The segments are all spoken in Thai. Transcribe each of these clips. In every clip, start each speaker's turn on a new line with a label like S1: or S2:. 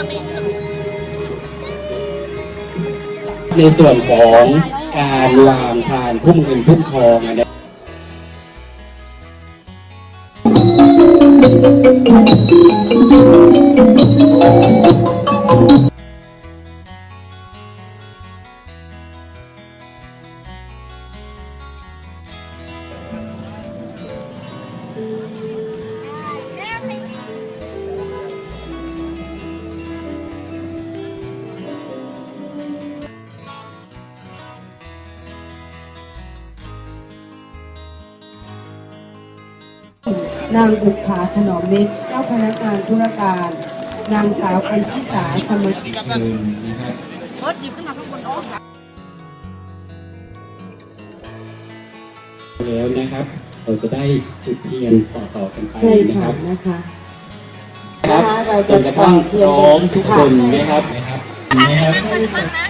S1: ในส่วนของการวางทานพุ่มเงินพุ่มทองนะครับ
S2: นางบุภาถนอมมิตรเจ้าพนักงานธุรการ นางสาวพันธิสาชม
S1: เชิญนะครับ
S3: รถหยิบขึ้นมาข้างบนโอ้ค่ะ
S1: แล้วนะครับ เราจะได้จุดเทียนต่อๆกันไป
S2: ใช่
S1: นะค
S2: ค่ะ
S1: รับ
S2: นะคะ
S1: ครับ
S2: เรา
S1: จ
S2: จะ
S1: นกระทั่ง
S2: ต่อเทียน
S1: พร้อมทุกคนนะครับนะครับนะครับ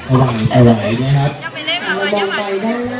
S1: สว่างสวยนะครับ
S3: จะไปเล่น
S2: เรา
S3: อะไร
S2: ม
S3: ยั
S2: อง
S3: งไง
S2: ไปด้านหน้านี้นะ